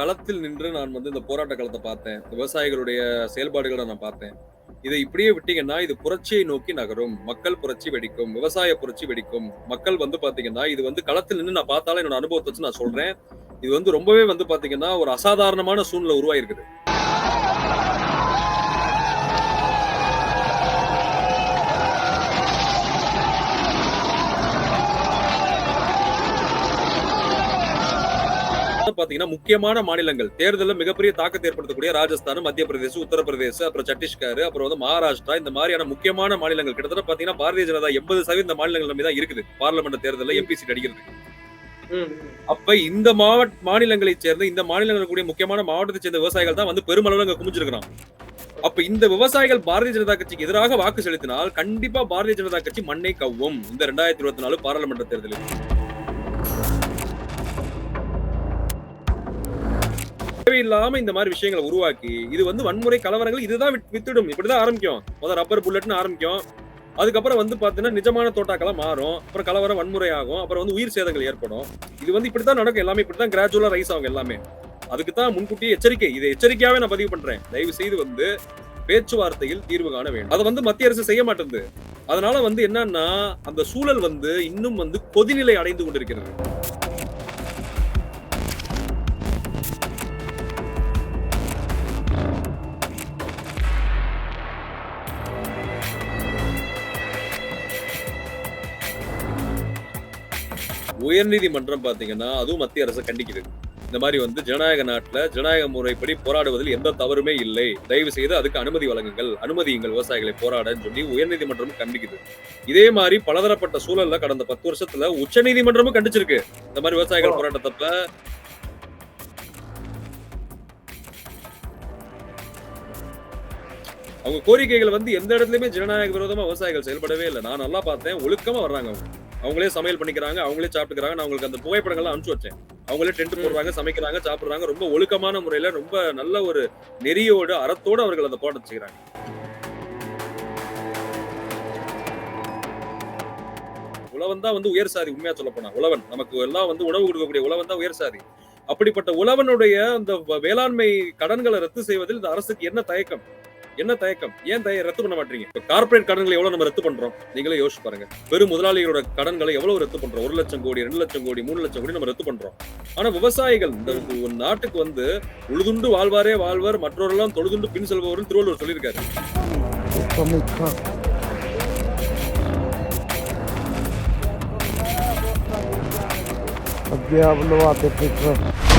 களத்தில் நின்று நான் வந்து இந்த போராட்ட களத்தை பார்த்தேன். விவசாயிகளுடைய செயல்பாடுகளை நான் பார்த்தேன். இதை இப்படியே விட்டீங்கன்னா இது புரட்சியை நோக்கி நகரும். மக்கள் புரட்சி வெடிக்கும். விவசாய புரட்சி வெடிக்கும். மக்கள் வந்து பாத்தீங்கன்னா இது வந்து களத்தில் நின்று நான் பார்த்தாலும் என்னோட அனுபவத்தை வச்சு நான் சொல்றேன். இது வந்து ரொம்பவே வந்து பாத்தீங்கன்னா ஒரு அசாதாரணமான சூழ்நிலை உருவாயிருக்குது. பாத்தீங்கன்னா முக்கியமான மாநிலங்கள். தேர்தலில் மிகப்பெரிய தாக்கத்தை ஏற்படுத்தக்கூடிய ராஜஸ்தான் மத்திய பிரதேசம் உத்தரப்பிரதேசம் அப்புறம் சத்தீஸ்கர் அப்புறம் வந்து மகாராஷ்டிரா இந்த மாதிரியான முக்கியமான மாநிலங்கள். கிட்டத்தட்ட பாத்தீங்கன்னா பாரதிய ஜனதா எண்பது சதவீதம் இந்த மாநிலங்கள் நம்பி தான் இருக்குது. பார்லமெண்ட் தேர்தலில் எம்பி சீட் அப்ப இந்த மாவட்ட மாநிலங்களை சேர்ந்த இந்த மாநிலங்கள் கூடிய முக்கியமான மாவட்டத்தை சேர்ந்த விவசாயிகள் தான் வந்து பெருமளவு அங்க குமிஞ்சிருக்கிறான். அப்ப இந்த விவசாயிகள் பாரதிய ஜனதா கட்சிக்கு எதிராக வாக்கு செலுத்தினால் கண்டிப்பா பாரதிய ஜனதா கட்சி மண்ணை கவ்வும். இந்த ரெண்டாயிரத்தி இருபத்தி நாலு பாராளுமன்ற தேர்தலில். தேவையில்லாம இந்த மாதிரி விஷயங்களை உருவாக்கி இது வந்து வன்முறை கலவரங்கள் இதுதான் வித்துடும். இப்படிதான் ஆரம்பிக்கும். முதல் ரப்பர் புல்லட்னு ஆரம்பிக்கும். அதுக்கப்புறம் வந்து பாத்தீங்கன்னா நிஜமான தோட்டாக்களா மாறும். அப்புறம் கலவரம் வன்முறை ஆகும். அப்புறம் வந்து உயிர் சேதங்கள் ஏற்படும். இது வந்து இப்படித்தான் நடக்கும். எல்லாமே இப்படித்தான் கிராஜுவலா ரைஸ் ஆகும் எல்லாமே. அதுக்கு தான் முன்கூட்டியே எச்சரிக்கை. இதை எச்சரிக்கையாவே நான் பதிவு பண்றேன். தயவு செய்து வந்து பேச்சுவார்த்தையில் தீர்வு காண வேண்டும். அதை வந்து மத்திய அரசு செய்ய மாட்டேங்குது. அதனால வந்து என்னன்னா அந்த சூழல் வந்து இன்னும் வந்து கொதிநிலை அடைந்து கொண்டிருக்கிறது. உயர்நீதிமன்றம் பாத்தீங்கன்னா அதுவும் மத்திய அரசு கண்டிக்குது. இந்த மாதிரி வந்து ஜனநாயக நாட்டில் ஜனநாயக முறைப்படி போராடுவதில் எந்த தவறுமே இல்லை. தயவு செய்து அதுக்கு அனுமதி வழங்குங்கள். அனுமதியுங்கள் விவசாயிகளை போராடன்னு சொல்லி உயர்நீதிமன்றமும் கண்டிக்குது. இதே மாதிரி பலதரப்பட்ட சூழல்ல கடந்த பத்து வருஷத்துல உச்ச நீதிமன்றமும் கண்டிச்சிருக்கு. இந்த மாதிரி விவசாயிகள் போராட்டத்தப்ப. அவங்க கோரிக்கைகள் வந்து எந்த இடத்துலயுமே ஜனநாயக விரோதமா விவசாயிகள் செயல்படவே இல்லை. நான் நல்லா பார்த்தேன். ஒழுக்கமா வர்றாங்க அவங்க. அவங்களே சமையல் பண்ணிக்கிறாங்க அவங்களே சாப்பிட்டுக்கிறாங்க. நான் அவங்களுக்கு அந்த புகைப்படங்கள்லாம் அனுப்பிச்சு வச்சேன். அவங்களே டென்ட் போடுறாங்க சமைக்கிறாங்க சாப்பிடுறாங்க. ரொம்ப ஒழுக்கமான முறையில ரொம்ப நல்ல ஒரு நெறியோடு அறத்தோடு அவர்கள் அந்த போராட்டம் செய்கிறாங்க உழவன் தான் வந்து உயர் சாதி உண்மையா சொல்ல போனா. உழவன். நமக்கு எல்லாம் வந்து உணவு கொடுக்கக்கூடிய உழவன் தான் உயர் சாதி. அப்படிப்பட்ட உழவனுடைய அந்த வேளாண்மை கடன்களை ரத்து செய்வதில் இந்த அரசுக்கு என்ன தயக்கம்? என்ன தயக்கம்? ஏன் தய ரத்து பண்ண மாட்டீங்க? இப்ப கார்ப்பரேட் கடன்களை எவ்வளவு நம்ம ரத்து பண்றோம்? நீங்களே யோசிச்சு பாருங்க. பெரும் முதலாளிகளோட கடன்களை எவ்வளவு ரத்து பண்றோம்? ஒரு லட்சம் கோடி ரெண்டு லட்சம் கோடி மூணு லட்சம் கோடி நம்ம ரத்து பண்றோம். ஆனா விவசாயிகள் இந்த ஒரு நாட்டுக்கு வந்து உழுதுண்டு வாழ்வாரே வாழ்வர் மற்றவரெல்லாம் தொழுதுண்டு பின் செல்பவர்கள் திருவள்ளுவர் சொல்லியிருக்காரு. Pamukha. அத்தியாபனவாத பெற்ற அறக்கழகம்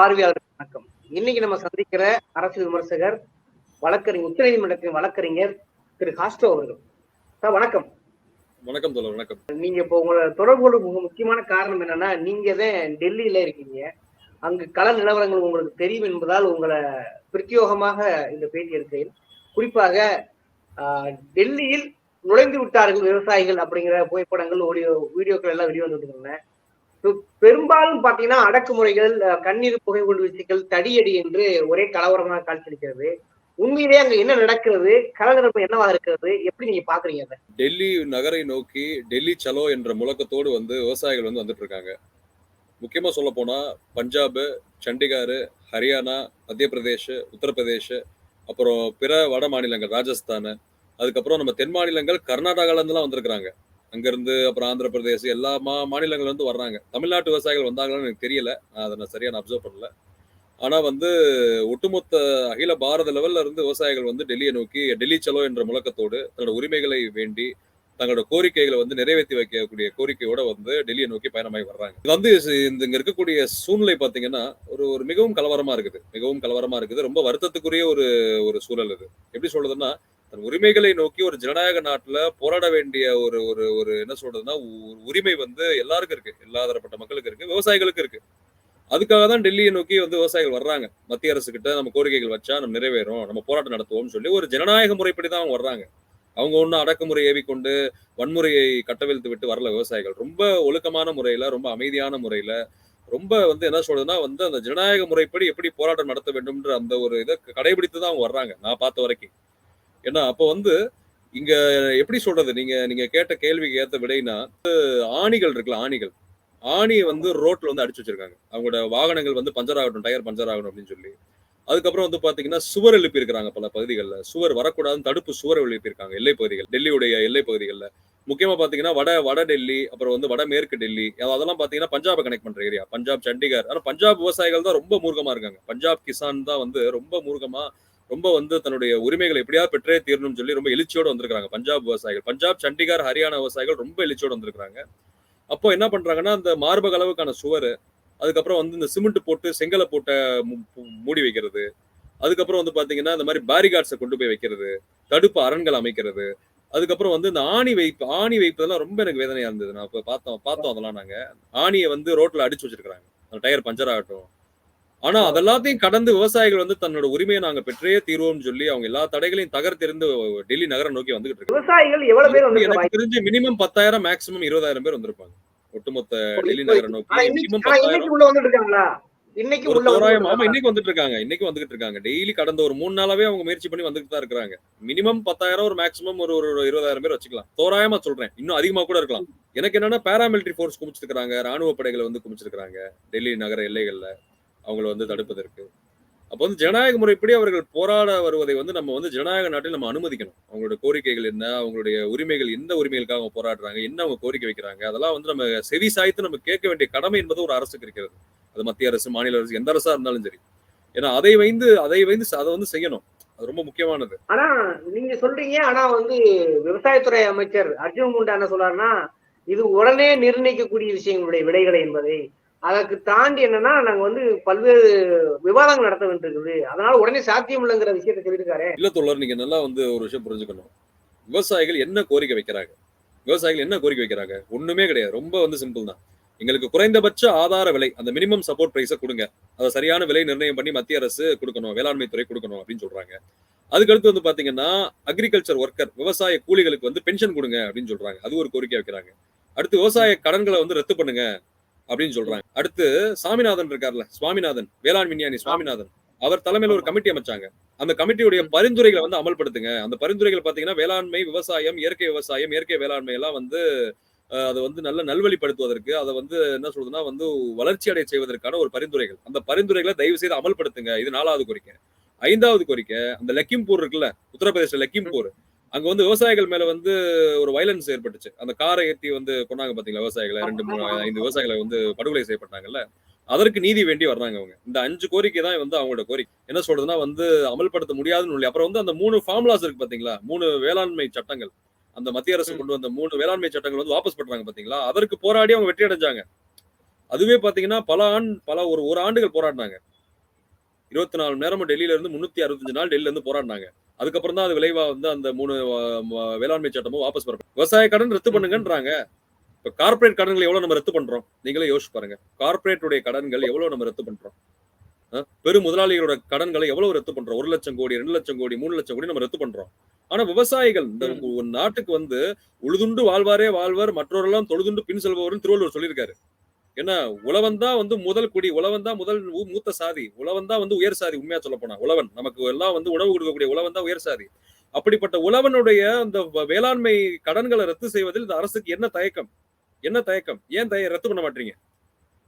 பார்வையாளர் வணக்கம். இன்னைக்கு நம்ம சந்திக்கிற அரசு விமர்சகர் வழக்கறிஞர் உச்சநீதிமன்றத்தின் வழக்கறிஞர் திரு காஸ்டோ அவர்கள். சார் வணக்கம். வணக்கம் தோழர் வணக்கம். நீங்க இப்போ உங்களோட தொடர்போட மிக முக்கியமான காரணம் என்னன்னா நீங்க தான் டெல்லியில இருக்கீங்க. அங்கு கள நிலவரங்கள் உங்களுக்கு தெரியும் என்பதால் உங்களை பிரத்யோகமாக இந்த பேட்டி எடுக்கிறேன் குறிப்பாக டெல்லியில் நுழைந்து விட்டார்கள் விவசாயிகள் அப்படிங்கிற புகைப்படங்கள் ஆடியோ வீடியோக்கள் எல்லாம் வெளியே வந்துட்டு பெரும்பாலும் பாத்தீங்கன்னா அடக்குமுறைகள் கண்ணீர் புகை குண்டு வீச்சுகள் தடியடி என்று ஒரே கலவரமாக காட்சியளிக்கிறது. உண்மையிலேயே அங்க என்ன நடக்கிறது கலகரப்பு என்னவா இருக்கிறது எப்படி நீங்க பாக்குறீங்க அதை? டெல்லி நகரை நோக்கி டெல்லி சலோ என்ற முழக்கத்தோடு வந்து விவசாயிகள் வந்து வந்துட்டு இருக்காங்க. முக்கியமா சொல்ல போனா பஞ்சாப் சண்டிகார் ஹரியானா மத்திய பிரதேஷ் உத்தரப்பிரதேஷ் அப்புறம் பிற வட மாநிலங்கள் ராஜஸ்தான் அதுக்கப்புறம் நம்ம தென் மாநிலங்கள் கர்நாடகால இருந்துலாம் வந்திருக்கிறாங்க. அங்க இருந்து அப்புறம் ஆந்திர பிரதேஷ் எல்லா மா மாநிலங்கள்ல வர்றாங்க. தமிழ்நாட்டு விவசாயிகள் வந்தாங்களான்னு எனக்கு தெரியல. நான் அதை நான் அப்சர்வ் பண்ணல. ஆனா வந்து ஒட்டுமொத்த அகில பாரத லெவல்ல இருந்து விவசாயிகள் வந்து டெல்லியை நோக்கி டெல்லி செலோ என்ற முழக்கத்தோடு தன்னோட உரிமைகளை வேண்டி தங்களோட கோரிக்கைகளை வந்து நிறைவேற்றி வைக்கக்கூடிய கோரிக்கையோட வந்து டெல்லியை நோக்கி பயணமாகி வர்றாங்க. இது வந்து இந்த இங்க இருக்கக்கூடிய சூழ்நிலை பாத்தீங்கன்னா ஒரு ஒரு மிகவும் கலவரமா இருக்குது. மிகவும் கலவரமா இருக்குது. ரொம்ப வருத்தத்துக்குரிய ஒரு ஒரு சூழல் இது. எப்படி சொல்றதுன்னா தன் உரிமைகளை நோக்கி ஒரு ஜனநாயக நாட்டுல போராட வேண்டிய ஒரு ஒரு ஒரு என்ன சொல்றதுன்னா உரிமை வந்து எல்லாருக்கும் இருக்கு. எல்லா தரப்பட்ட மக்களுக்கு இருக்கு. விவசாயிகளுக்கு இருக்கு. அதுக்காக தான் டெல்லியை நோக்கி வந்து விவசாயிகள் வர்றாங்க. மத்திய அரசு கிட்ட நம்ம கோரிக்கைகள் வச்சா நம்ம நிறைவேறும். நம்ம போராட்டம் நடத்துவோம்னு சொல்லி ஒரு ஜனநாயக முறைப்படி தான் அவங்க வர்றாங்க. அவங்க ஒன்றும் அடக்குமுறை ஏவிக்கொண்டு வன்முறையை கட்டவிழ்த்து விட்டு வரல விவசாயிகள். ரொம்ப ஒழுக்கமான முறையில ரொம்ப அமைதியான முறையில ரொம்ப வந்து என்ன சொல்றதுன்னா வந்து அந்த ஜனநாயக முறைப்படி எப்படி போராட்டம் நடத்த வேண்டும்ன்ற அந்த ஒரு இதை கடைபிடித்து தான் அவங்க வர்றாங்க. நான் பார்த்த வரைக்கும். ஏன்னா அப்போ வந்து இங்க எப்படி சொல்றது? நீங்க நீங்க கேட்ட கேள்விக்கு ஏத்த விடைனா ஆணிகள் இருக்குல்ல ஆணிகள். ஆணியை வந்து ரோட்ல வந்து அடிச்சு வச்சிருக்காங்க. அவங்களோட வாகனங்கள் வந்து பஞ்சர் ஆகட்டும் டயர் பஞ்சர் ஆகணும் அப்படின்னு சொல்லி. அதுக்கப்புறம் வந்து பாத்தீங்கன்னா சுவர் எழுப்பி இருக்காங்க பல பகுதிகளில். சுவர் வரக்கூடாதுன்னு தடுப்பு சுவர் எழுப்பி இருக்காங்க எல்லை பகுதிகள் டெல்லியுடைய எல்லை பகுதிகளில். முக்கியமா பாத்தீங்கன்னா வட வட டெல்லி அப்புறம் வந்து வட மேற்கு டெல்லி அதெல்லாம் பாத்தீங்கன்னா பஞ்சாபை கனெக்ட் பண்ற ஏரியா பஞ்சாப் சண்டிகர். ஆனா பஞ்சாப் விவசாயிகள் தான் ரொம்ப மூர்க்கமா இருக்காங்க. பஞ்சாப் கிசான் தான் வந்து ரொம்ப மூர்க்கமா ரொம்ப வந்து தன்னுடைய உரிமைகளை எப்படியாவது பெற்றே தீரணும்னு சொல்லி ரொம்ப எழுச்சியோடு வந்திருக்காங்க பஞ்சாப் விவசாயிகள். பஞ்சாப் சண்டிகார் ஹரியானா விவசாயிகள் ரொம்ப எழுச்சியோட வந்திருக்காங்க அப்போ என்ன பண்றாங்கன்னா அந்த மார்பக அளவுக்கான சுவர் அதுக்கப்புறம் வந்து இந்த சிமெண்ட் போட்டு செங்கலை போட்ட மு- மூடி வைக்கிறது. அதுக்கப்புறம் வந்து பாத்தீங்கன்னா இந்த மாதிரி பேரிகார்ட்ஸை கொண்டு போய் வைக்கிறது. தடுப்பு அரண்கள் அமைக்கிறது. அதுக்கப்புறம் வந்து இந்த ஆணி வைப்பு ஆணி வைப்பதெல்லாம் ரொம்ப எனக்கு வேதனையா இருந்தது. நான் இப்ப பார்த்தோம் பார்த்தோம் அதெல்லாம் நாங்க. ஆணியை வந்து ரோட்ல அடிச்சு வச்சிருக்காங்க அந்த டயர் பஞ்சர் ஆகட்டும். ஆனா அதெல்லாத்தையும் கடந்து விவசாயிகள் வந்து தன்னோட உரிமையை நாங்க பெற்றே தீர்வோம்னு சொல்லி அவங்க எல்லா தடைகளையும் தகர்த்தெறிந்து டெல்லி நகரம் நோக்கி வந்துகிட்டு இருக்காங்க விவசாயிகள் எவ்வளவு பேர் எனக்கு தெரிஞ்சு மினிமம் பத்தாயிரம் மேக்ஸிமம் இருபதாயிரம் பேர் வந்திருப்பாங்க. ஒட்டுமொத்த டெல்லி நகரம் நோக்கி மினிமம் பத்தாயிரம். இன்னைக்கு வந்துட்டு ஆமா இன்னைக்கு வந்துட்டு இருக்காங்க இன்னைக்கு வந்துகிட்டு இருக்காங்க. டெய்லி கடந்த ஒரு மூணு நாளாவே அவங்க முயற்சி பண்ணி வந்துட்டு தான் இருக்காங்க. மினிமம் பத்தாயிரம் ஒரு மேக்ஸிமம் ஒரு ஒரு இருபதாயிரம் பேர் வச்சுக்கலாம். தோராயமா சொல்றேன். இன்னும் அதிகமா கூட இருக்கலாம். எனக்கு என்னன்னா பாராமிலிட்டரி ஃபோர்ஸ் குமிச்சிருக்காங்க ராணுவ படைகளை வந்து குமிச்சிருக்காங்க டெல்லி நகர எல்லைகள்ல. அவங்கள வந்து தடுப்பதற்கு. அப்போ வந்து ஜனநாயக முறைப்படி அவர்கள் போராட வருவதை வந்து நம்ம வந்து ஜனநாயக நாட்டில் நம்ம அனுமதிக்கணும். அவங்களோட கோரிக்கைகள் என்ன அவங்களுடைய உரிமைகள் எந்த உரிமைகளுக்காக அவங்க போராடுறாங்க என்ன அவங்க கோரிக்கை வைக்கிறாங்க அதெல்லாம் வந்து நம்ம செவி சாய்த்து நம்ம கேட்க வேண்டிய கடமை என்பது ஒரு அரசுக்கு இருக்கிறது. அது மத்திய அரசு மாநில அரசு எந்த அரசா இருந்தாலும் சரி. ஏன்னா அதை வைந்து அதை வைந்து அதை வந்து செய்யணும். அது ரொம்ப முக்கியமானது. ஆனா நீங்க சொல்றீங்க ஆனா வந்து விவசாயத்துறை அமைச்சர் அர்ஜுன் முண்டா என்ன சொல்றாருன்னா இது உடனே நிர்ணயிக்கக்கூடிய விஷயங்களுடைய விடைகளை என்பதை அதற்கு தாண்டி என்னன்னா நாங்க வந்து பல்வேறு விவாதங்கள் நடத்த வேண்டியிருக்குது. அதனால உடனே சாத்தியம் இல்லைங்கிற விஷயத்தை சொல்லியிருக்காரு. இல்ல தோழர் நீங்க நல்லா வந்து ஒரு விஷயம் புரிஞ்சுக்கணும். விவசாயிகள் என்ன கோரிக்கை வைக்கிறாங்க? விவசாயிகள் என்ன கோரிக்கை வைக்கிறாங்க? ஒண்ணுமே கிடையாது. ரொம்ப வந்து சிம்பிள் தான். எங்களுக்கு குறைந்தபட்ச ஆதார விலை அந்த மினிமம் சப்போர்ட் பிரைஸை கொடுங்க. அதை சரியான விலை நிர்ணயம் பண்ணி மத்திய அரசு கொடுக்கணும் வேளாண்மை துறை கொடுக்கணும் அப்படின்னு சொல்றாங்க. அதுக்கடுத்து வந்து பாத்தீங்கன்னா அக்ரிகல்ச்சர் ஒர்க்கர் விவசாய கூலிகளுக்கு வந்து பென்ஷன் கொடுங்க அப்படின்னு சொல்றாங்க. அது ஒரு கோரிக்கை வைக்கிறாங்க. அடுத்து விவசாய கடன்களை வந்து ரத்து பண்ணுங்க. அப்படின்னு சொல்றாங்க. அடுத்து சாமிநாதன் இருக்கார்ல சுவாமிநாதன் வேளாண் விஞ்ஞானி சுவாமிநாதன். அவர் தலைமையில ஒரு கமிட்டி அமைச்சாங்க. அந்த கமிட்டியுடைய பரிந்துரைகளை வந்து அமல்படுத்துங்க. அந்த பரிந்துரைகள் பாத்தீங்கன்னா வேளாண்மை விவசாயம் இயற்கை விவசாயம் இயற்கை வேளாண்மை எல்லாம் வந்து அதை வந்து நல்ல நல்வழிப்படுத்துவதற்கு அதை வந்து என்ன சொல்றதுன்னா வந்து வளர்ச்சி அடைய செய்வதற்கான ஒரு பரிந்துரைகள். அந்த பரிந்துரைகளை தயவு செய்து அமல்படுத்துங்க. இது நாலாவது கோரிக்கை. ஐந்தாவது கோரிக்கை அந்த லக்கிம்பூர் இருக்குல்ல உத்தரப்பிரதேச லக்கிம்பூர். அங்க வந்து விவசாயிகள் மேல வந்து ஒரு வயலன்ஸ் ஏற்பட்டுச்சு. அந்த காரை ஏத்தி வந்து கொண்டாங்க பாத்தீங்களா விவசாயிகளை? ரெண்டு மூணு ஐந்து விவசாயிகளை வந்து படுகொலை செய்யப்பட்டாங்கல்ல? அதற்கு நீதி வேண்டி வர்றாங்க அவங்க. இந்த அஞ்சு கோரிக்கை தான் வந்து அவங்களோட கோரிக்கை. என்ன சொல்றதுன்னா வந்து அமல்படுத்த முடியாதுன்னு இல்லை அப்புறம் வந்து அந்த மூணு ஃபார்முலாஸ் இருக்கு பாத்தீங்களா? மூணு வேளாண்மை சட்டங்கள். அந்த மத்திய அரசு கொண்டு வந்த மூணு வேளாண்மை சட்டங்கள் வந்து வாபஸ் பண்றாங்க பாத்தீங்களா? அதற்கு போராடி அவங்க வெற்றி அடைஞ்சாங்க. அதுவே பாத்தீங்கன்னா பல ஆண்டு பல ஒரு ஒரு ஆண்டுகள் போராடினாங்க. இருபத்தி நாலு மணி நேரமும் டெல்லியில இருந்து முன்னூத்தி அறுபத்தஞ்சு நாள் டெல்லியில இருந்து போராடினாங்க. அதுக்கப்புறம் தான் அது விளைவா வந்து அந்த மூணு வேளாண்மை சட்டமும் வாபஸ் பெற விவசாய கடன் ரத்து பண்ணுங்கன்றாங்க. இப்ப கார்ப்பரேட் கடன்கள் எவ்வளவு நம்ம ரத்து பண்றோம்? நீங்களே யோசிச்சு பாருங்க. கார்ப்பரேட் உடைய கடன்கள் எவ்வளவு நம்ம ரத்து பண்றோம்? அஹ், பெரு முதலாளிகளோட கடன்களை எவ்வளவு ரத்து பண்றோம்? ஒரு லட்சம் கோடி ரெண்டு லட்சம் கோடி மூணு லட்சம் கோடி நம்ம ரத்து பண்றோம். ஆனா விவசாயிகள் இந்த ஒரு நாட்டுக்கு வந்து உழுதுண்டு வாழ்வாரே வாழ்வர் மற்றவரெல்லாம் தொழுதுண்டு பின் செல்பவர்னு திருவள்ளுவர் சொல்லியிருக்காரு. என்ன உழவன் தான் வந்து முதல் குடி உழவன் தான் முதல் மூத்த சாதி உழவன் தான் வந்து உயர் சாதி உண்மையா சொல்ல போனா உழவன். நமக்கு எல்லாம் வந்து உணவு கொடுக்கக்கூடிய உழவன் தான் உயர் சாதி. அப்படிப்பட்ட உழவனுடைய அந்த வேளாண்மை கடன்களை ரத்து செய்வதில் இந்த அரசுக்கு என்ன தயக்கம்? என்ன தயக்கம்? ஏன் தய ரத்து பண்ண மாட்டீங்க?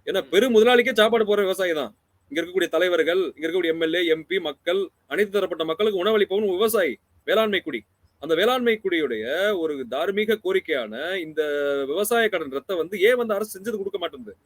ஏன்னா பெரு முதலாளிக்கே சாப்பாடு போற விவசாயி தான். இங்க இருக்கக்கூடிய தலைவர்கள் இங்க இருக்கக்கூடிய எம்எல்ஏ எம்பி மக்கள் அனைத்து தரப்பட்ட மக்களுக்கு உணவளிப்பவன் விவசாயி வேளாண்மை குடி. அந்த வேளாண்மை குடியுடைய ஒரு தார்மீக கோரிக்கையான இந்த விவசாய கடன் ரத்தம் வந்து ஏன் வந்து அரசு செஞ்சது கொடுக்க மாட்டேங்குது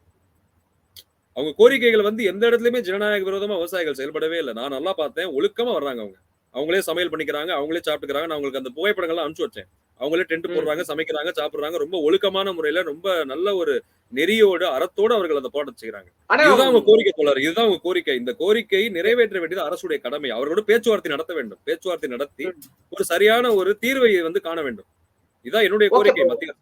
அவங்க கோரிக்கைகள் வந்து எந்த இடத்துலயுமே ஜனநாயக விரோதமா விவசாயிகள் செயல்படவே இல்லை. நான் நல்லா பார்த்தேன். ஒழுக்கமா வர்றாங்க அவங்க. அவங்களே சமையல் பண்ணிக்கிறாங்க அவங்களே சாப்பிட்டுக்கிறாங்க. நான் அவங்களுக்கு அந்த புகைப்படங்கள்லாம் அனுப்பிச்சு வச்சேன். அவங்களே டென்ட் போடுறாங்க சமைக்கிறாங்க சாப்பிடுறாங்க. ரொம்ப ஒழுக்கமான முறையில ரொம்ப நல்ல ஒரு நெறியோடு அறத்தோடு அவர்கள் அந்த போராட்டம் செய்யறாங்க இதுதான் அவங்க கோரிக்கை தோழர். இதுதான் அவங்க கோரிக்கை. இந்த கோரிக்கை நிறைவேற்ற வேண்டியது அரசுடைய கடமை. அவர்களோட பேச்சுவார்த்தை நடத்த வேண்டும். பேச்சுவார்த்தை நடத்தி ஒரு சரியான ஒரு தீர்வை வந்து காண வேண்டும். இதான் என்னுடைய கோரிக்கை மத்திய.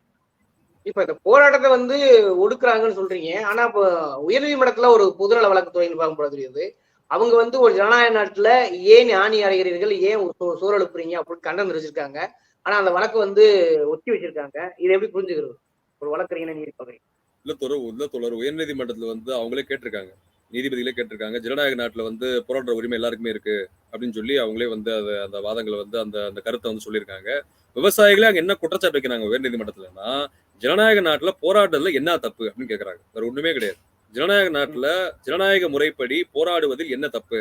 இப்ப இந்த போராட்டத்தை வந்து ஒடுக்குறாங்கன்னு சொல்றீங்க. ஆனா இப்ப உயர்நீதிமன்றத்துல ஒரு பொதுநல வழக்குத்துறை பார்க்க தெரியுது. அவங்க வந்து ஒரு ஜனநாயக நாட்டுல ஏன் ஆணி அறைகிறீர்கள் ஏன் சோறு எழுப்புறீங்க அப்படின்னு கண்டனம் தெரிவிச்சிருக்காங்க. ஆனா அந்த வழக்கு வந்து ஒத்தி வச்சிருக்காங்க. இதை எப்படி புரிஞ்சுக்கிறது? ஒரு வழக்கறிஞர் நீதி பாக்குறீங்க இல்ல தொடர் இல்ல தொடர் உயர்நீதிமன்றத்துல வந்து அவங்களே கேட்டிருக்காங்க. நீதிபதிகளே கேட்டிருக்காங்க. ஜனநாயக நாட்டுல வந்து போராடுற உரிமை எல்லாருக்குமே இருக்கு அப்படின்னு சொல்லி அவங்களே வந்து அந்த அந்த வாதங்களை வந்து அந்த அந்த கருத்தை வந்து சொல்லியிருக்காங்க. விவசாயிகளே அங்க என்ன குற்றச்சாட்டு வைக்கிறாங்க உயர்நீதிமன்றத்துலன்னா ஜனநாயக நாட்டுல போராடுறதுல என்ன தப்பு அப்படின்னு கேக்குறாங்க. வேற ஒண்ணுமே கிடையாது. ஜனநாயக நாட்டில் ஜனநாயக முறைப்படி போராடுவதில் என்ன தப்பு?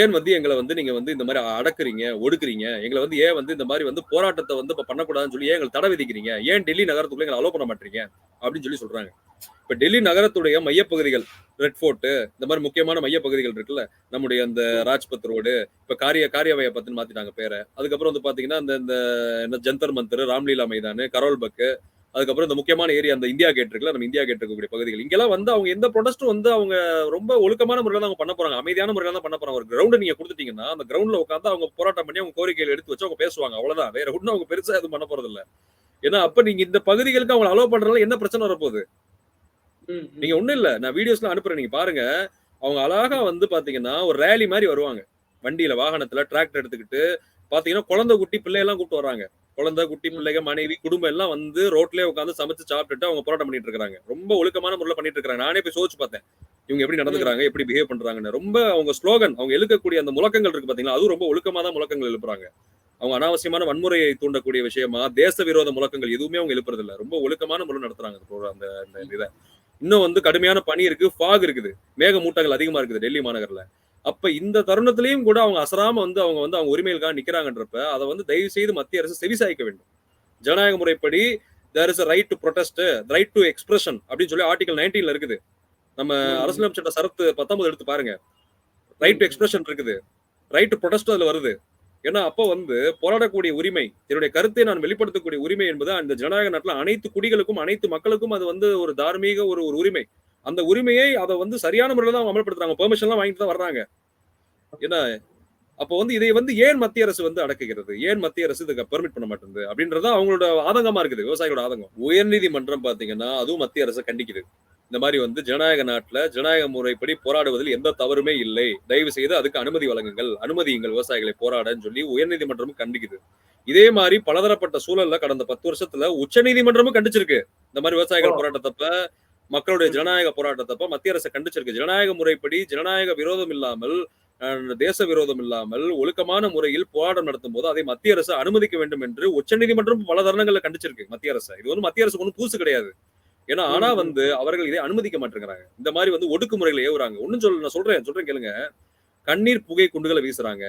ஏன் வந்து எங்களை வந்து நீங்க வந்து இந்த மாதிரி அடக்குறீங்க ஒடுக்குறீங்க? எங்களை வந்து ஏன் வந்து இந்த மாதிரி வந்து போராட்டத்தை வந்து இப்போ பண்ணக்கூடாதுன்னு சொல்லி ஏன் எங்களை தடை விதிக்கிறீங்க? ஏன் டெல்லி நகரத்துக்குள்ள எங்களை அலோவ் பண்ண மாட்டீங்க? அப்படின்னு சொல்லி சொல்றாங்க. இப்போ டெல்லி நகரத்துடைய மையப்பகுதிகள் ரெட் ஃபோர்ட்டு இந்த மாதிரி முக்கியமான மையப்பகுதிகள் இருக்குல்ல நம்முடைய அந்த ராஜ்பத் ரோடு இப்போ காரிய காரியவாய பத்துன்னு மாத்திட்டாங்க பேரை. அதுக்கப்புறம் வந்து பாத்தீங்கன்னா அந்த இந்த என்ன ஜந்தர் மந்தர் ராம்லீலா மைதானு கரோல் பக்கு அதுக்கப்புறம் இந்த முக்கியமான ஏரியா அந்த இந்தியா கேட் இருக்குல்ல நம்ம இந்தியா கேட் இருக்கக்கூடிய பகுதிகள். இங்கெல்லாம் வந்து அவங்க எந்த ப்ரொடஸ்ட்டும் வந்து அவங்க ரொம்ப ஒழுக்கமான முறையில அவங்க பண்ண போறாங்க. அமைதியான முறையில தான் பண்ண போறாங்க. ஒரு கிரவுண்ட் நீங்க கொடுத்துட்டீங்கன்னா அந்த கிரவுண்ட்ல உட்காந்து அவங்க போராட்டம் பண்ணி அவங்க கோரிக்கைகள் எடுத்து வச்சு அவங்க பேசுவாங்க. அவ்வளவுதான். வேற ஒன்றும் அவங்க பெருசா எதுவும் பண்ண போறது இல்ல ஏன்னா அப்ப நீங்க இந்த பகுதிகளுக்கு அவங்க அலோவ் பண்றதுல என்ன பிரச்சனை வரப்போகுது. நீங்க ஒண்ணும் இல்ல. நான் வீடியோஸ்லாம் அனுப்புறேன். நீங்க பாருங்க. அவங்க அழகா வந்து பாத்தீங்கன்னா ஒரு ரேலி மாதிரி வருவாங்க. வண்டியில வாகனத்துல டிராக்டர் எடுத்துக்கிட்டு பாத்தீங்கன்னா குழந்தை குட்டி பிள்ளையெல்லாம் கூப்பிட்டு வர்றாங்க. குழந்தை குட்டி பிள்ளைங்க மனைவி குடும்பம் எல்லாம் வந்து ரோட்லயே உட்காந்து சமைச்சு சாப்பிட்டுட்டு அவங்க போராட்டம் பண்ணிட்டு இருக்காங்க ரொம்ப ஒழுக்கமான முறையில் பண்ணிட்டு இருக்காங்க நானே போய் சோதிச்சு பார்த்தேன். இவங்க எப்படி நடந்துக்கிறாங்க எப்படி பிஹேவ் பண்றாங்கன்னு. ரொம்ப அவங்க ஸ்லோகன் அவங்க எழுக்கக்கூடிய அந்த முழக்கங்கள் இருக்கு பாத்தீங்களா? அதுவும் ரொம்ப ஒழுக்கமா தான் முழக்கங்கள் எழுப்புறாங்க. அவங்க அனாவசியமான வன்முறையை தூண்டக்கூடிய விஷயமா தேச விரோத முழக்கங்கள் எதுவுமே அவங்க எழுப்புறது இல்ல ரொம்ப ஒழுக்கமான முறை நடத்துறாங்க அந்த இதை. இன்னும் வந்து கடுமையான பனி இருக்கு ஃபாக் இருக்குது. மேக மூட்டங்கள் அதிகமா இருக்குது டெல்லி மாநகர்ல. அப்ப இந்த தருணத்திலையும் கூட அவங்க அசராம வந்து அவங்க வந்து அவங்க உரிமைகளுக்காக நிக்கிறாங்கன்றப்ப அதை வந்து தயவு செய்து மத்திய அரசு செவிசாய்க்க வேண்டும். ஜனநாயக முறைப்படி there is right to protest right to expression அப்படின்னு சொல்லி ஆர்டிகல் நைன்டீன்ல இருக்குது. நம்ம. அரசியலமைப்பு சட்ட சரத்து பத்தொன்பது எடுத்து பாருங்க. ரைட் டு எக்ஸ்பிரஷன் இருக்குது. ரைட் டு ப்ரொடெஸ்ட் அதுல வருது. ஏன்னா அப்போ வந்து போராடக்கூடிய உரிமை என்னுடைய கருத்தை நான் வெளிப்படுத்தக்கூடிய உரிமை என்பது அந்த ஜனநாயக நாட்டுல அனைத்து குடிகளுக்கும் அனைத்து மக்களுக்கும் அது வந்து ஒரு தார்மீக ஒரு ஒரு உரிமை. அந்த உரிமையை அதை வந்து சரியான முறையில தான் அவங்க அமல்படுத்துறாங்க. பெர்மிஷன் எல்லாம் வாங்கிட்டு தான் வர்றாங்க. ஏன்னா அப்போ வந்து இதை வந்து ஏன் மத்திய அரசு வந்து அடக்குகிறது? ஏன் மத்திய அரசு இதுக்கு பெர்மிட் பண்ண மாட்டேங்குது? அப்படின்றது அவங்களோட ஆதங்கமா இருக்குது. விவசாயிகளோட ஆதங்கம். உயர்நீதிமன்றம் பாத்தீங்கன்னா அதுவும் மத்திய அரசு கண்டிக்குது. இந்த மாதிரி வந்து ஜனநாயக நாட்டுல ஜனநாயக முறைப்படி போராடுவதில் எந்த தவறுமே இல்லை. தயவு செய்து அதுக்கு அனுமதி வழங்குங்கள். அனுமதியுங்கள் விவசாயிகளை போராடன்னு சொல்லி உயர்நீதிமன்றமும் கண்டிக்குது. இதே மாதிரி பலதரப்பட்ட சூழல்ல கடந்த பத்து வருஷத்துல உச்சநீதிமன்றமும் கண்டிச்சிருக்கு. இந்த மாதிரி விவசாயிகள். போராட்டத்தப்ப மக்களுடைய ஜனநாயக போராட்டத்தப்ப மத்திய அரசு கண்டிச்சிருக்கு. ஜனநாயக முறைப்படி ஜனநாயக விரோதம் இல்லாமல் தேச விரோதம் இல்லாமல் ஒழுக்கமான முறையில் போராட்டம் நடத்தும் போது அதை மத்திய அரசு அனுமதிக்க வேண்டும் என்று உச்சநீதிமன்றம் பல தருணங்கள்ல கண்டிச்சிருக்கு மத்திய அரசு. இது வந்து மத்திய அரசு ஒன்றும் புதுசு கிடையாது. ஏன்னா ஆனா. வந்து அவர்கள் இதை அனுமதிக்க மாட்டேங்கிறாங்க. இந்த மாதிரி வந்து ஒடுக்குமுறைகளை ஏவுறாங்க. ஒன்னும் சொல்ல நான் சொல்றேன் சொல்றேன் கேளுங்க. கண்ணீர் புகை குண்டுகளை வீசுறாங்க.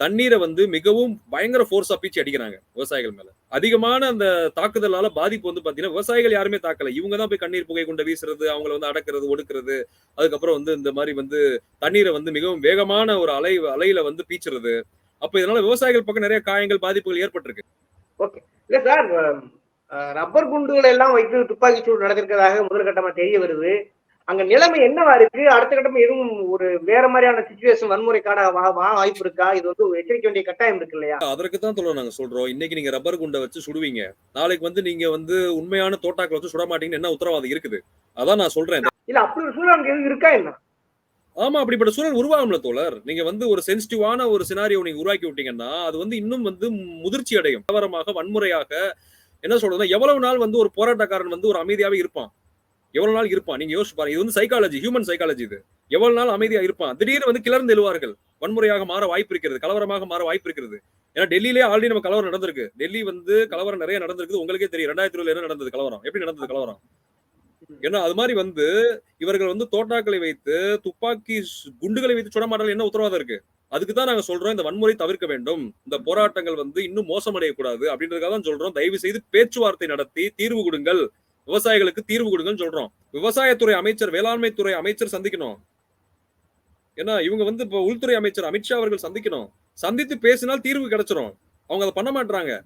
தண்ணீரை வந்து மிகவும் பயங்கர ஃபோர்ஸா பீச்சி அடிக்கிறாங்க விவசாயிகள் மேல. அதிகமான அந்த தாக்குதலால பாதிப்பு வந்து பாத்தீங்கன்னா விவசாயிகள் யாருமே தாக்கல. இவங்க தான் போய் கண்ணீர் புகை கொண்டு வீசுறது அவங்கள வந்து அடக்கிறது ஒடுக்குறது. அதுக்கப்புறம் வந்து இந்த மாதிரி வந்து தண்ணீரை வந்து மிகவும் வேகமான ஒரு அலை அலையில வந்து பீச்சுறது. அப்ப இதனால விவசாயிகள் பக்கம் நிறைய காயங்கள் பாதிப்புகள் ஏற்பட்டிருக்கு. இல்ல சார் ரப்பர் குண்டுகளை எல்லாம் வைத்து துப்பாக்கி சூடு நடந்திருக்கிறதாக முதல் கட்டமா தெரிய வருது. அங்க நிலைமை என்னவா இருக்கு? அடுத்த கட்டமா எதுவும் ஒரு வேற மாதிரியான சுச்சுவேஷன் வன்முறைக்கான வாய்ப்பு இருக்கா? இது வந்து எச்சரிக்க வேண்டிய கட்டாயம் இருக்கு இல்லையா? அதற்கு தான் சொல்ல நாங்க சொல்றோம். இன்னைக்கு நீங்க ரப்பர் குண்டை வச்சு சுடுவீங்க. நாளைக்கு வந்து நீங்க வந்து உண்மையான தோட்டாக்களை வச்சு சுட மாட்டீங்கன்னு என்ன உத்தரவாதம் இருக்குது? அதான் நான் சொல்றேன். இல்ல அப்படி ஒரு சூழல் அங்க எதுவும் இருக்கா என்ன? ஆமா அப்படிப்பட்ட சூழல் உருவாகும்ல தோழர். நீங்க வந்து ஒரு சென்சிட்டிவான ஒரு சினாரியோ நீங்க உருவாக்கி விட்டீங்கன்னா அது வந்து இன்னும் வந்து முதிர்ச்சி அடையும் கலவரமாக வன்முறையாக என்ன சொல்றதுன்னா எவ்வளவு நாள் வந்து ஒரு போராட்டக்காரன் வந்து ஒரு அமைதியாவே இருப்பான். எவ்வளவு நாள் இருப்பான்? நீங்க யோசிச்சு பாருங்க. இது வந்து சைக்காலஜி ஹியூமன் சைக்காலஜி இது. எவ்வளவு நாள் அமைதியா இருப்பான்? திடீர்னு வந்து கிளர்ந்து எழுவார்கள். வன்முறையாக மாற வாய்ப்பு இருக்கிறது. கலவரமாக மாற வாய்ப்பு இருக்கிறது. ஏன்னா டெல்லியிலே ஆல்ரெடி நம்ம கலவரம் நடந்திருக்கு. டெல்லி வந்து கலவரம் நிறைய நடந்திருக்கு உங்களுக்கே தெரியும். ரெண்டாயிரத்தி இருபதுல என்ன நடந்தது? கலவரம். எப்படி நடந்தது கலவரம்? ஏன்னா அது மாதிரி வந்து இவர்கள் வந்து தோட்டாக்களை வைத்து துப்பாக்கி குண்டுகளை வைத்து சுட என்ன உத்தரவாதம் இருக்கு? அதுக்கு தான் நாங்க சொல்றோம் இந்த வன்முறை தவிர்க்க வேண்டும். இந்த போராட்டங்கள் வந்து இன்னும் மோசமடையக்கூடாது அப்படின்றதுக்காக தான் சொல்றோம். தயவு செய்து பேச்சுவார்த்தை நடத்தி தீர்வு கொடுங்கள். விவசாயிகளுக்கு தீர்வு கொடுங்கன்னு சொல்றோம். விவசாயத்துறை அமைச்சர் வேளாண்மைத்துறை அமைச்சர் சந்திக்கணும். ஏன்னா இவங்க வந்து இப்ப உள்துறை அமைச்சர் அமித்ஷா அவர்கள் சந்திக்கணும். சந்தித்து பேசினால் தீர்வு கிடைச்சிரும். அவங்க அதை பண்ண மாட்டாங்க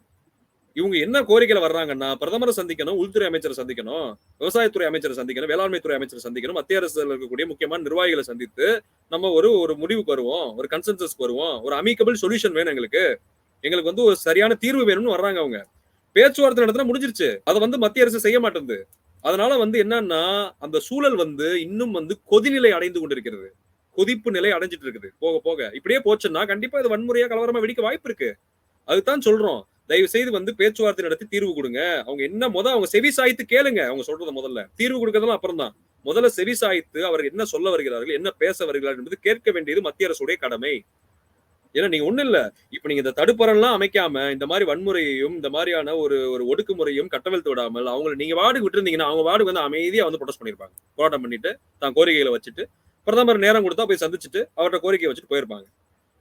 இவங்க என்ன கோரிக்கையில வர்றாங்கன்னா பிரதமரை சந்திக்கணும் உள்துறை அமைச்சரை சந்திக்கணும் விவசாயத்துறை அமைச்சரை சந்திக்கணும் வேளாண்மைத்துறை அமைச்சரை சந்திக்கணும் மத்திய அரசுல இருக்கக்கூடிய முக்கியமான நிர்வாகிகளை சந்தித்து நம்ம ஒரு ஒரு முடிவுக்கு வருவோம் ஒரு கன்சென்சஸ்க்கு வருவோம் ஒரு அமிக்கபிள் சொல்யூஷன் வேணும் எங்களுக்கு. எங்களுக்கு வந்து ஒரு சரியான தீர்வு வேணும்னு வர்றாங்க அவங்க. பேச்சுவார்த்தை நடத்தினா முடிஞ்சிருச்சு. அதை வந்து மத்திய அரசு செய்ய மாட்டேங்குது. அதனால வந்து என்னன்னா அந்த சூழல் வந்து இன்னும் வந்து கொதிநிலை அடைந்து கொண்டிருக்கிறது. கொதிப்பு நிலை அடைஞ்சிட்டு இருக்குது. போக போக. இப்படியே போச்சுன்னா கண்டிப்பா இது வன்முறையா கலவரமா வெடிக்க வாய்ப்பு இருக்கு. அதுதான் சொல்றோம். தயவு செய்து வந்து பேச்சுவார்த்தை நடத்தி தீர்வு கொடுங்க. அவங்க என்ன முதல் அவங்க செவி சாய்த்து கேளுங்க. அவங்க சொல்றது முதல்ல. தீர்வு கொடுக்கறதெல்லாம் அப்புறம் தான் முதல்ல செவி சாய்த்து அவர் என்ன சொல்ல வருகிறார்கள் என்ன பேச வருகிறார்கள் என்பது கேட்க வேண்டியது மத்திய அரசுடைய கடமை. ஏன்னா நீங்க ஒண்ணு இல்ல. இப்ப நீங்க இந்த தடுப்பறம்லாம் அமைக்காம இந்த மாதிரி வன்முறையையும் இந்த மாதிரியான ஒரு ஒரு ஒடுக்குமுறையும் கட்டவிழ்த்து விடாமல் அவங்களை நீங்க வார்டுக்கு விட்டுருந்தீங்கன்னா அவங்க வார்டுக்கு வந்து அமைதியா வந்து ப்ரொடெஸ்ட் பண்ணிருப்பாங்க. போராட்டம் பண்ணிட்டு தான் கோரிக்கைகளை வச்சுட்டு பிரதமர் நேரம் கொடுத்தா போய் சந்திச்சுட்டு அவர்கிட்ட கோரிக்கையை வச்சுட்டு போயிருப்பாங்க.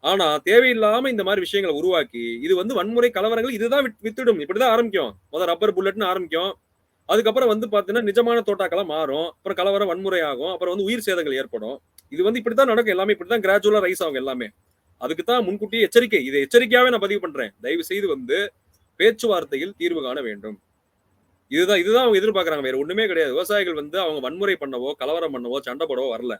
ஆனா தேவையில்லாம இந்த மாதிரி விஷயங்களை உருவாக்கி இது வந்து வன்முறை கலவரங்கள் இதுதான் வித்துடும். இப்படிதான் ஆரம்பிக்கும். முதல் ரப்பர் புல்லட்னு ஆரம்பிக்கும். அதுக்கப்புறம் வந்து பாத்தீங்கன்னா நிஜமான தோட்டாக்கெல்லாம் மாறும். அப்புறம் கலவரம் வன்முறை ஆகும். அப்புறம் வந்து உயிர் சேதங்கள் ஏற்படும். இது வந்து இப்படித்தான் நடக்கும். எல்லாமே இப்படிதான் கிராஜுவலா ரைஸ் ஆகும் எல்லாமே. அதுக்கு தான் முன்கூட்டியே எச்சரிக்கை. இதை எச்சரிக்கையாவே நான் பதிவு பண்றேன். தயவு செய்து வந்து பேச்சுவார்த்தையில் தீர்வு காண வேண்டும். இதுதான் இதுதான் அவங்க எதிர்பார்க்கறாங்க. வேற ஒண்ணுமே கிடையாது. விவசாயிகள் வந்து அவங்க வன்முறை பண்ணவோ கலவரம் பண்ணவோ சண்டை போடவோ வரல.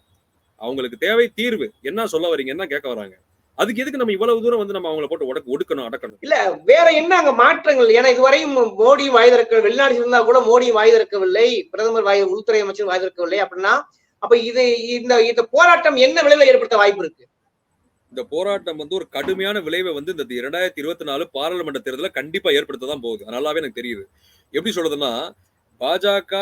அவங்களுக்கு தேவை தீர்வு. என்ன சொல்ல வரீங்க? என்ன கேட்க வராங்க? அதுக்கு எதுக்கு நம்ம இவ்வளவு தூரம் வந்து நம்ம அவங்கள போட்டு உடக்கு ஒடுக்கணும் அடக்கணும்? இல்ல வேற என்ன அங்க மாற்றங்கள்? ஏன்னா இதுவரையும் மோடி வாய் திறக்க வெளிநாடு இருந்தா கூட மோடி வாய் திறக்கவில்லை. பிரதமர் வாய் உள்துறை அமைச்சர் வாய் திறக்கவில்லை அப்படின்னா அப்ப இது இந்த இந்த போராட்டம் என்ன விளைவுல ஏற்படுத்த வாய்ப்பு இருக்கு? இந்த போராட்டம் வந்து ஒரு கடுமையான விளைவை வந்து இந்த இரண்டாயிரத்தி இருபத்தி நாலு பாராளுமன்ற தேர்தலில் கண்டிப்பா ஏற்படுத்த தான் போகுது. நல்லாவே எனக்கு தெரியுது. எப்படி சொல்றதுன்னா பாஜக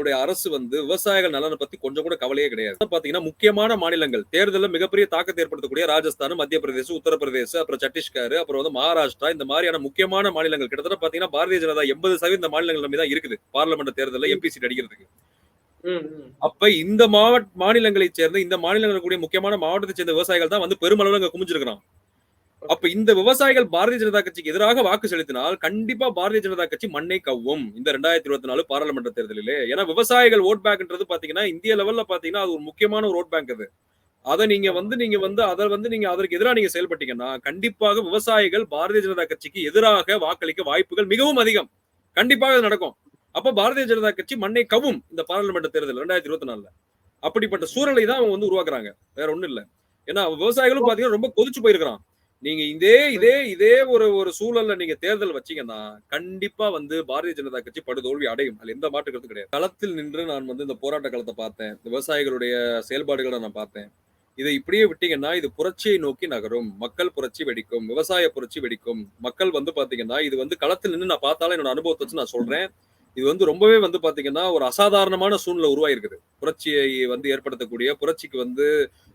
உடைய அரசு வந்து விவசாயிகள் நலனை பத்தி கொஞ்சம் கூட கவலையே கிடையாது. பாத்தீங்கன்னா முக்கியமான மாநிலங்கள். தேர்தலில் மிகப்பெரிய தாக்கத்தை ஏற்படுத்தக்கூடிய ராஜஸ்தான் மத்திய பிரதேசம் உத்தரப்பிரதேசம் அப்புறம் சத்தீஸ்கர் அப்புறம் வந்து மகாராஷ்டிரா இந்த மாதிரியான முக்கியமான மாநிலங்கள். கிட்டத்தட்ட பாத்தீங்கன்னா பாரதிய ஜனதா எண்பது சதவீத மாநிலங்கள் தான் இருக்குது. பாராளுமன்ற தேர்தலில் எம்பிசி அடிக்கிறதுக்கு. அப்ப இந்த மாவட்ட மாநிலங்களை சேர்ந்த இந்த மாநிலங்கள் கூடிய முக்கியமான மாவட்டத்தை சேர்ந்த விவசாயிகள் தான் வந்து பெருமளவு அங்க குமிஞ்சிருக்கிறான். அப்ப இந்த விவசாயிகள் பாரதிய ஜனதா கட்சிக்கு எதிராக வாக்கு செலுத்தினால் கண்டிப்பா பாரதிய ஜனதா கட்சி மண்ணை கவ்வும் இந்த ரெண்டாயிரத்தி இருபத்தி நாலு பாராளுமன்ற தேர்தலிலே. ஏன்னா விவசாயிகள் ஓட் பேங்க்ன்றது பாத்தீங்கன்னா இந்திய லெவல்ல பாத்தீங்கன்னா அது ஒரு முக்கியமான ஒரு ஓட் பேங்க் அது. அதை நீங்க வந்து நீங்க வந்து அதை வந்து நீங்க அதற்கு எதிராக நீங்க செயல்பட்டீங்கன்னா கண்டிப்பாக விவசாயிகள் பாரதிய ஜனதா கட்சிக்கு எதிராக வாக்களிக்க வாய்ப்புகள் மிகவும் அதிகம். கண்டிப்பாக நடக்கும். அப்ப பாரதிய ஜனதா கட்சி மண்ணை கவும் இந்த பாராளுமன்ற தேர்தல் ரெண்டாயிரத்தி இருபத்தி நாலுல. அப்படிப்பட்ட சூழலை தான் அவங்க வந்து உருவாக்குறாங்க. வேற ஒண்ணும் இல்ல. ஏன்னா விவசாயிகளும் பாத்தீங்கன்னா ரொம்ப கொதிச்சு போயிருக்கிறான். நீங்க இதே இதே இதே ஒரு ஒரு சூழல்ல நீங்க தேர்தல் வச்சீங்கன்னா கண்டிப்பா வந்து பாரதிய ஜனதா கட்சி படுதோல்வி அடையும். அதுல எந்த மாற்று கருத்து கிடையாது. களத்தில் நின்று நான் வந்து இந்த போராட்ட களத்தை பார்த்தேன். இந்த விவசாயிகளுடைய செயல்பாடுகளை நான் பார்த்தேன். இதை இப்படியே விட்டீங்கன்னா இது புரட்சியை நோக்கி நகரும். மக்கள் புரட்சி வெடிக்கும். விவசாய புரட்சி வெடிக்கும். மக்கள் வந்து பாத்தீங்கன்னா இது வந்து களத்தில் நின்று நான் பார்த்தாலும் என்னோட அனுபவத்தை வச்சு நான் சொல்றேன். இது வந்து ரொம்பவே வந்து பாத்தீங்கன்னா ஒரு அசாதாரணமான சூழ்நிலை உருவாயிருக்குது. புரட்சியை வந்து ஏற்படுத்தக்கூடிய புரட்சிக்கு வந்து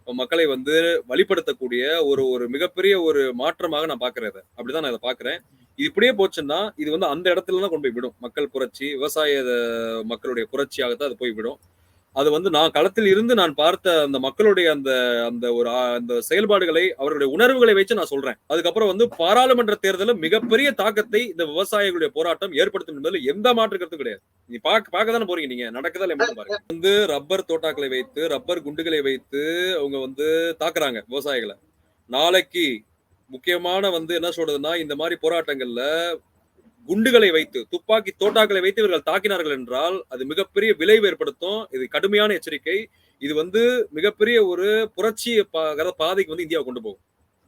மக்களை வந்து வழிபடுத்தக்கூடிய ஒரு ஒரு மிகப்பெரிய ஒரு மாற்றமாக நான் பாக்குறேன் அப்படிதான் நான் இதை பாக்குறேன். இது இப்படியே போச்சுன்னா இது வந்து அந்த இடத்துல தான் கொண்டு போய் விடும். மக்கள் புரட்சி விவசாய மக்களுடைய புரட்சியாகத்தான் அது போய் விடும். அது வந்து நான் களத்தில் இருந்து நான் பார்த்த அந்த மக்களுடைய அந்த அந்த ஒரு அந்த செயல்பாடுகளை அவர்களுடைய உணர்வுகளை வச்சு நான் சொல்றேன். அதுக்கப்புறம் வந்து பாராளுமன்ற தேர்தலில் மிகப்பெரிய தாக்கத்தை இந்த விவசாயிகளுடைய போராட்டம் ஏற்படுத்தும் என்பதில் எந்த மாற்று கருத்தும் கிடையாது. நீ பார்க்க பார்க்க தானே போறீங்க நீங்க? நடக்குதா இல்லை பாருங்க. வந்து ரப்பர் தோட்டாக்களை வைத்து ரப்பர் குண்டுகளை வைத்து அவங்க வந்து தாக்குறாங்க விவசாயிகளை. நாளைக்கு முக்கியமான வந்து என்ன சொல்றதுன்னா இந்த மாதிரி போராட்டங்கள்ல குண்டுகளை வைத்து துப்பாக்கி தோட்டாக்களை வைத்து இவர்கள் தாக்கினார்கள் என்றால் அது மிகப்பெரிய விளைவு ஏற்படுத்தும். இது கடுமையான எச்சரிக்கை. இது வந்து மிகப்பெரிய ஒரு புரட்சி பா- பாதைக்கு வந்து இந்தியா கொண்டு போகும்.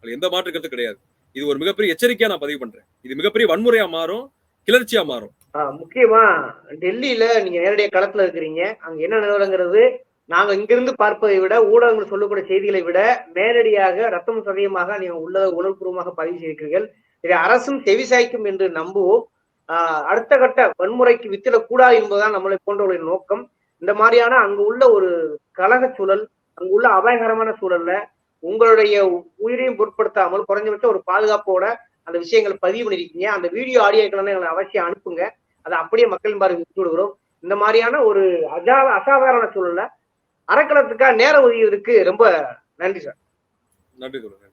அது எந்த மாற்று கருத்து கிடையாது. இது ஒரு மிகப்பெரிய எச்சரிக்கையா நான் பதிவு பண்றேன். இது மிகப்பெரிய வன்முறையா மாறும் கிளர்ச்சியா மாறும். ஆஹ் முக்கியமா டெல்லியில நீங்க நேரடியாக களத்துல இருக்கிறீங்க. அங்க என்ன நிலவரங்கிறது? நாங்க இங்கிருந்து பார்ப்பதை விட ஊடகங்கள் சொல்லக்கூடிய செய்திகளை விட நேரடியாக ரத்தம் சதயமாக நீங்க உள்ள உணர்வுபூர்வமாக பதிவு செய்திருக்கிறீர்கள். இதை அரசும் செவிசாய்க்கும் என்று நம்புவோம். ஆஹ் அடுத்த கட்ட வன்முறைக்கு வித்திடக்கூடாது என்பதுதான் நம்மளை போன்றவர்களின் நோக்கம். இந்த மாதிரியான அங்கு உள்ள ஒரு கழக சூழல் அங்கு உள்ள அபாயகரமான சூழல்ல உங்களுடைய உயிரையும் பொருட்படுத்தாமல் குறைஞ்சபட்சம் ஒரு பாதுகாப்போட அந்த விஷயங்களை பதிவு பண்ணிருக்கீங்க. அந்த வீடியோ ஆடியோக்கள் எங்களை அவசியம் அனுப்புங்க. அதை அப்படியே மக்களின் பார்வை விட்டு விடுகிறோம். இந்த மாதிரியான ஒரு அஜா அசாதாரண சூழல்ல அறக்கலத்துக்காக நேரம் ஒதுக்கிறதுக்கு ரொம்ப நன்றி சார். நன்றி